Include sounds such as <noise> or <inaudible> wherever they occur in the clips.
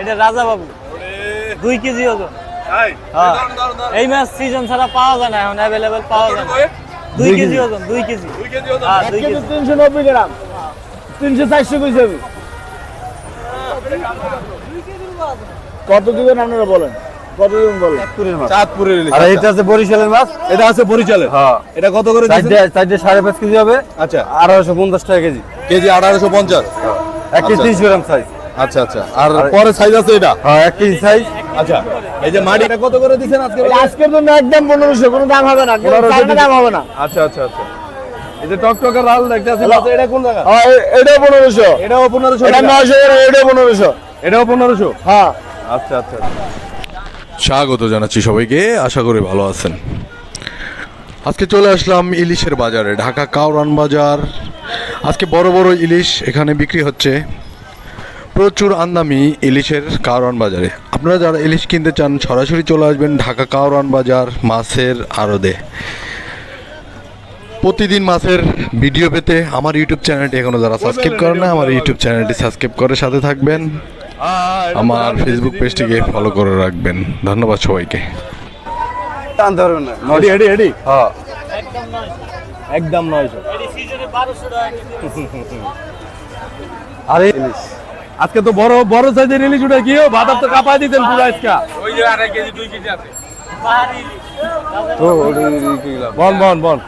এটা রাজা বাবু। দুই কেজি ওজন। এই মাছ সিজন ছাড়া পাওয়া যায় না এখন অ্যাভেলেবেল পাওয়া যায় না। দুই কেজি ওজন দুই কেজি। দুই কেজি তিনশো নব্বই গ্রাম। তিনশো চারশো কইছে আমি। কত দিবেন আপনারা বলেন? কত দিবেন বলেন? চাঁদপুরের আর এটা আছে বরিশালের মাছ। এটা আছে বরিশালের। হ্যাঁ। এটা কত করে চারটে চারটে সাড়ে পাঁচ কেজি হবে। আচ্ছা। আড়াইশো পঞ্চাশ টাকা কেজি। কেজি আঠারোশো পঞ্চাশ। এক কেজি। তিনশো গ্রাম সাইজ আচ্ছা আচ্ছা। আর পরে সাইজ আছে এটা? হ্যাঁ এক কেজি সাইজ আচ্ছা এই যে মাটি কত করে দিচ্ছেন আজকে আজকের জন্য একদম পনেরোশো কোনো দাম হবে না কোনো দাম হবে না। আচ্ছা আচ্ছা আচ্ছা। এই যে টকটকের লাল দেখতে আছি এটা কোন জায়গা? হ্যাঁ, এটাও পনেরোশো। এটাও পনেরোশো এটা নয়শো এটাও পনেরোশো। এটাও পনেরোশো? হ্যাঁ। আচ্ছা আচ্ছা স্বাগত জানাচ্ছি সবাইকে আশা করি ভালো আছেন। আজকে চলে আসলাম ইলিশের বাজারে ঢাকা কাউরান বাজার। আজকে বড় বড় ইলিশ এখানে বিক্রি হচ্ছে। প্রচুর আমদামি ইলিশের কাউরান বাজারে। আপনারা যারা ইলিশ কিনতে চান সরাসরি চলে আসবেন ঢাকা কাউরান বাজার মাছের আড়দে। প্রতিদিন মাছের ভিডিও পেতে আমার ইউটিউব চ্যানেলটি এখনও যারা সাবস্ক্রাইব করে না আমার ইউটিউব চ্যানেলটি সাবস্ক্রাইব করে সাথে থাকবেন। আমার ফেসবুক পেজটিকে ফলো করে রাখবেন। ধন্যবাদ সবাইকে। হ্যাঁ। একদম নয়শো। আর আজকে তো বড় বড় সাইজের ইলিশ উঠে গিয়ে বাজার তো কাঁপায় দিতেন পুরো আজকে পাহাড়ি ইলিশ। তো ওটা কি লাভ? বন বন বন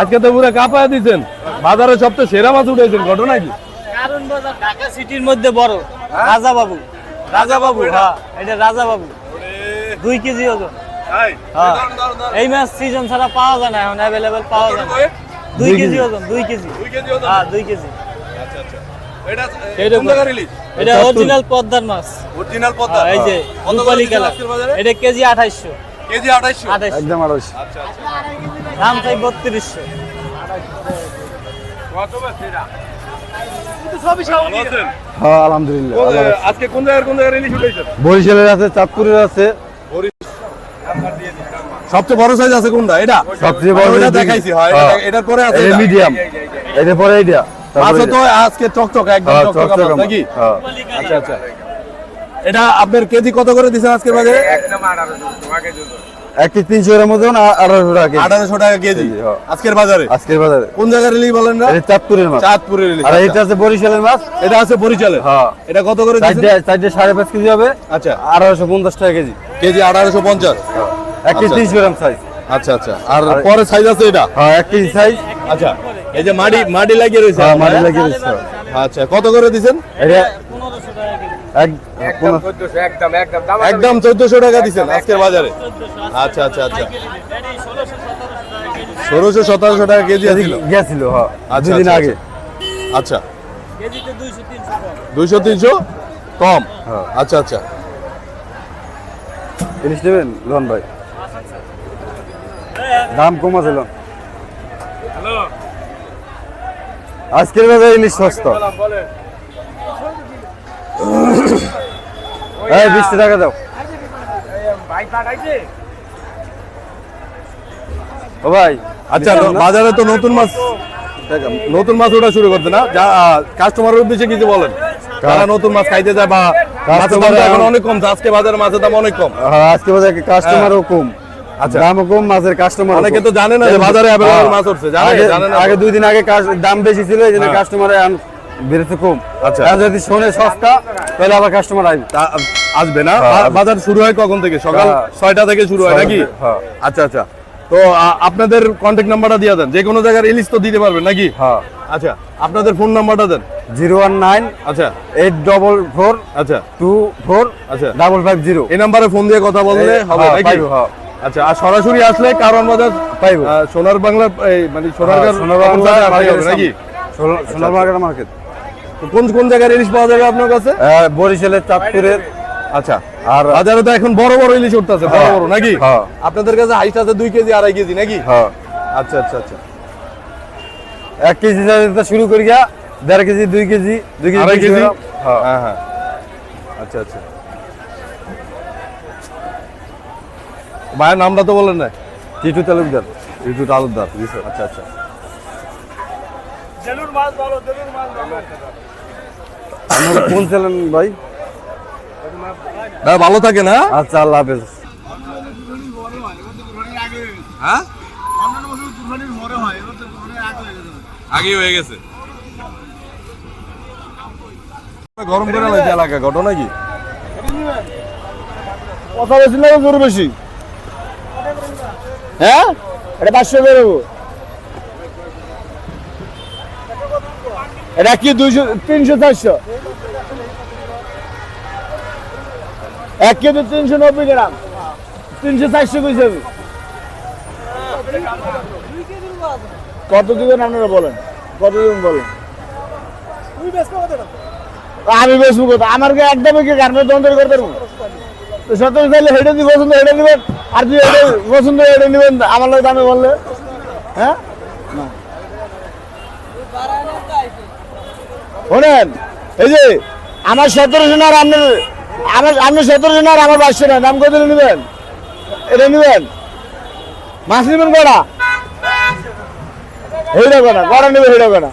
আজকে তো পুরো কাঁপায় দিতেন বাজারে সবচেয়ে সেরা মাছ উঠেছেন ঘটনা কি কারণ বাজার ঢাকা সিটির মধ্যে বড় রাজা বাবু রাজা বাবু হ্যাঁ এটা রাজা বাবু দুই কেজি ওজন হ্যাঁ এই মাছ সিজন ছাড়া পাওয়া যায় না এখন অ্যাভেলেবেল পাওয়া যায় না দুই কেজি ওজন দুই কেজি হ্যাঁ দুই কেজি এইরকম। এটা অরিজিনাল পদ্মার মাছ। অরিজিনাল এই যে রূপালী কালার। এটা কেজি আঠাইশশো। কেজি আড়াইশো আঠাইশশো। একদম আড়াইশো দাম চাই বত্রিশশো। আলহামদুলিল্লাহ। আল্লাহ আজকে কোন বরিশালের আছে চাঁদপুরের আছে। সবচেয়ে বড় সাইজ আছে কোনটা? এটা? সবচেয়ে বড় দেখাইছি হয়। এটা- এটার পরে আছে এটা এটা। মিডিয়াম এটা পরে এইটা। মাছও তারপরে তো আজকে চকচক একদম হ্যাঁ, চকচকা মাছ। নাকি? হ্যাঁ। আচ্ছা আচ্ছা। এটা আপনার কেজি কত করে দিচ্ছেন আজকের বাজারে? এক কেজি তিনশো গ্রাম ওজন আর টাকা কেজি। আঠারোশো টাকা কেজি। হ্যাঁ। আজকের বাজারে? আজকের বাজারে। কোন জায়গার ইলিশ বলেন না? এটা চাঁদপুরের মাছ। চাঁদপুরের ইলিশ আর আচ্ছা। এটা আছে বরিশালের মাছ। এটা আছে বরিশালে হ্যাঁ। এটা কত করে চারটে সাড়ে পাঁচ কেজি হবে। আচ্ছা। আড়াইশো পঞ্চাশ টাকা কেজি। কেজি আঠারোশো পঞ্চাশ। এক কেজি আচ্ছা। তিনশো গ্রাম সাইজ আচ্ছা আচ্ছা। আর পরে সাইজ আছে এটা? হ্যাঁ এক কেজি সাইজ আচ্ছা। এই যে মাটি মাটি লাগিয়ে রয়েছে। হ্যাঁ মাটি লাগিয়ে দিচ্ছে আচ্ছা কত করে দিচ্ছেন এটা পনেরোশো টাকা এক পনেরো- একদম চোদ্দশো টাকা দিচ্ছেন আজকের বাজারে? আচ্ছা আচ্ছা আচ্ছা। ষোলোশো সতেরোশো টাকা কেজি গেছিল হ্যাঁ আচ্ছা, দুদিন আচ্ছা, আগে। আচ্ছা। দুইশো তিনশো টাকা দুইশো তিনশো? কম? হ্যাঁ। আচ্ছা আচ্ছা। জিনিস নেবেন লোন ভাই? দাম কম আছে লোন আজকের বাজারে ইলিশ সস্তা। <coughs> এই বিশ টাকা দাও। ও ভাই আচ্ছা বাজারে তো নতুন মাছ নতুন মাছ ওঠা শুরু করতে না? যা কাস্টমারের উদ্দেশ্যে কিছু বলেন? তারা নতুন মাছ খাইতে যায় বা মাছের দাম এখন অনেক কম আজকে বাজারে মাছের দাম অনেক কম। হ্যাঁ, আজকে বাজারে কাস্টমারও কম। আচ্ছা। দামও কম মাছের কাস্টমার অনেকে তো জানে না যে বাজারে মাছ উঠছে, জানে? আগে না আগে দুই দিন আগে দাম বেশি ছিল এই জন্য হ্যাঁ। কাস্টমার বেড়েছে কম আচ্ছা। যদি শোনে সস্তা তাহলে আবার কাস্টমার আসবে আসবে না হ্যাঁ। বাজার শুরু হয় কখন থেকে সকাল হ্যাঁ। ছয়টা থেকে শুরু হয় নাকি। আচ্ছা আচ্ছা তো আপনাদের কন্ট্যাক্ট নাম্বারটা দিয়ে দেন যে কোনো জায়গার ইলিশ তো দিতে পারবেন নাকি হ্যাঁ আচ্ছা আপনাদের ফোন নাম্বারটা দেন জিরো ওয়ান নাইন আচ্ছা এইট ডবল ফোর আচ্ছা টু ফোর আচ্ছা। ডাবল ফাইভ জিরো এই নাম্বারে ফোন দিয়ে কথা বললে হবে নাকি আচ্ছা আর সরাসরি আসলে কারণ বাজার পাইবো। সোনার বাংলা মানে সোনারগাঁ সোনার বাংলা নাকি? সোনার মার্কেট মার্কেট কোন কোন জায়গার ইলিশ পাওয়া যাবে আপনার কাছে? বরিশালের চাঁদপুরের। আচ্ছা আর বাজারে তো এখন বড় বড় ইলিশ উঠতেছে বড় হ্যাঁ। বড় নাকি? হ্যাঁ। আপনাদের কাছে হাইট আছে দুই কেজি আড়াই কেজি নাকি? হ্যাঁ। আচ্ছা আচ্ছা আচ্ছা। এক কেজি শুরু করি গা দেড় কেজি দুই কেজি দুই কেজি আড়াই কেজি? হ্যাঁ হ্যাঁ। আচ্ছা আচ্ছা। ভাইয়ের নামটা তো বলেন না টিটু তালুকদার। ঋতু তালুকদার আচ্ছা আচ্ছা। কোন ছিলেন ভাই? ভালো থাকে না আচ্ছা আল্লাহ হাফেজ। হ্যাঁ? আগে হয়ে গেছে। গরম করে এলাকা ঘটনা কি? কথা বেশি না জোর বেশি। হ্যাঁ? এটা পাঁচশো বেরোবো এটা কি দুইশো, তিনশো, চারশো? এক কেজি তিনশো নব্বই গ্রাম। তিনশো, চারশো কইছে আমি। কত দিবেন আপনারা বলেন? কত দিবেন বলেন? আমি বেশি কথা আমার একদমই কি গার্মেন্ট বন্ধ করতে পারব? তো সত্তর চাইলে হেঁটে দিয়ে পছন্দ হেঁটে নেবেন আর পছন্দ হেঁটে নেবেন আমার দামে বললে। হ্যাঁ? শোনেন এই যে আমার সতেরোশো না আর আপনার আমার আপনার সতেরোশো না আর আমার পাঁচশো না দাম কত নেবেন? এটা নেবেন? মাছ নেবেন কটা হেঁটে কটা কটা নেবে হেঁটে কটা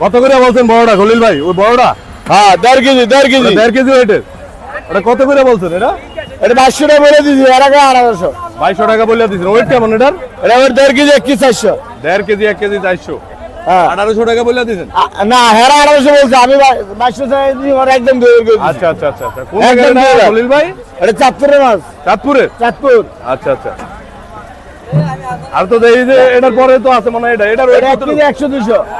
কত করে বলছেন বড়টা খলিল ভাই? ওই বড়টা? হ্যাঁ দেড় কেজি দেড় কেজি। দেড় কেজি ওয়েটের ওটা কত করে বলছেন এটা? এটা পাঁচশো টাকা বলে দিয়েছি এর আগে আড়াইশো। বাইশশো টাকা বলে দিচ্ছেন ওয়েট কেমন এটার? এটা আবার দেড় কেজি এক কেজি চারশো। দেড় কেজি এক কেজি চারশো। হ্যাঁ। আঠারোশো টাকা বলে দিচ্ছেন না হেরা আড়াইশো বলছে আমি বাইশশো টাকা একদম দুই করে দিয়েছি। আচ্ছা আচ্ছা আচ্ছা আচ্ছা। কোন একদম জায়গায় না, দুই হাজার। খলিল ভাই? এটা চাঁদপুরের মাছ। চাঁদপুরের? চাঁদপুর। আচ্ছা আচ্ছা। আর তো এই যে এটার পরে তো আছে মানে এটা। এটার এটা কত?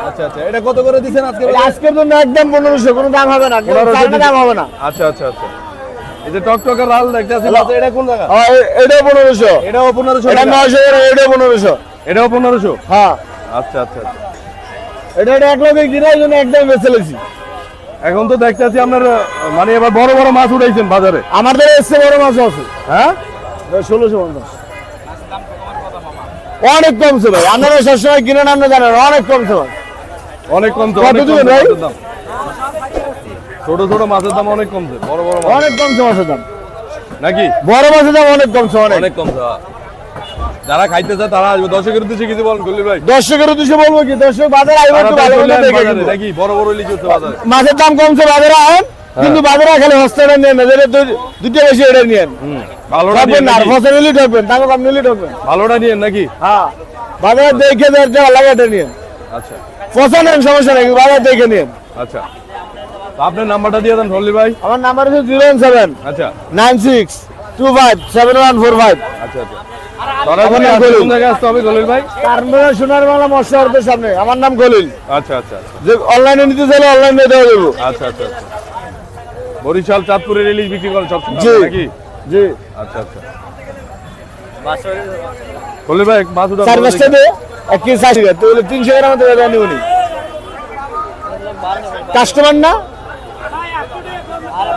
আচ্ছা আচ্ছা। এটা কত করে আজকে আজকের জন্য একদম পনেরোশো কোনো দাম হবে না। কোনো দাম হবে না। আচ্ছা আচ্ছা আচ্ছা। এই যে টকটকের লাল দেখতেছি মাছ, এটা কোন জায়গা? হ্যাঁ, এটাও পনেরোশো। এটাও পনেরোশো এটা নয়শো করে এটাও পনেরোশো। এটাও পনেরোশো? হ্যাঁ। আচ্ছা আচ্ছা আচ্ছা। এটা এটা এক লোকের কিনা জন্য একদম বেছে এখন তো দেখতেছি আপনার মানে এবার বড় বড় মাছ উঠাইছেন বাজারে। আমাদের এসছে বড় মাছ আছে। হ্যাঁ? ষোলোশো পঞ্চাশ। অনেক কমছে ভাই। আপনারা সবসময় কিনে না জানেন অনেক কমছে ভাই। অনেক কমছে কত দিবেন ভাই? ছোট ছোট মাছের দাম অনেক কমছে বড় বড় অনেক কমছে মাছের দাম। নাকি? বড় মাছের দাম অনেক কমছে অনেক। অনেক কমছে হ্যাঁ। যারা খাইতে চায় তারা আসবে। দর্শকের উদ্দেশ্যে কিছু বলেন ভাই। দর্শকের উদ্দেশ্যে বলব কি দর্শক বাজারে আইবে একটু ভালো আসবে দেখে নাকি? বড় বড় ইলিশ হচ্ছে বাজারে। মাছের দাম কমছে বাজারে আহেন। কিন্তু বাজারে খালি হস্তাটা নিয়ে দুইটা বেশি এটা হুম ভালোটা ঠকবেন নিয়েন না আর নাকি? ফসল নিলে দাম কম নিলে ভালোটা নিয়েন নাকি? হ্যাঁ বাজারে দেখে দেওয়ার যা লাগে এটা নিয়েন। আচ্ছা। ফসল নেন সমস্যা নেই বাজার দেখে নিয়েন। আচ্ছা। আপনার নাম্বারটা দিয়ে দেন ভাই। আমার নাম্বার হচ্ছে জিরো ওয়ান সেভেন আচ্ছা। Nine six two five seven one four five. আচ্ছা আচ্ছা। সরাসরি নাম আসলে খলিল। কোন জায়গায় আসতে হবে খলিল ভাই? টার্মিনাল সোনার বাংলা মৎস্য হাটের সামনে। আমার নাম খলিল আচ্ছা আচ্ছা আচ্ছা। যে অনলাইনে নিতে চাইলে অনলাইনে দেওয়া যাব। আচ্ছা আচ্ছা আচ্ছা। বরিশাল চাঁদপুরের ইলিশ বিক্রি করেন সব নাকি? জি। আচ্ছা আচ্ছা। খলিল ভাই মাছ উঠা চার পাঁচটা দিয়ে এক কেজি ষাট টাকা তো তিনশো গ্রাম কাস্টমার না?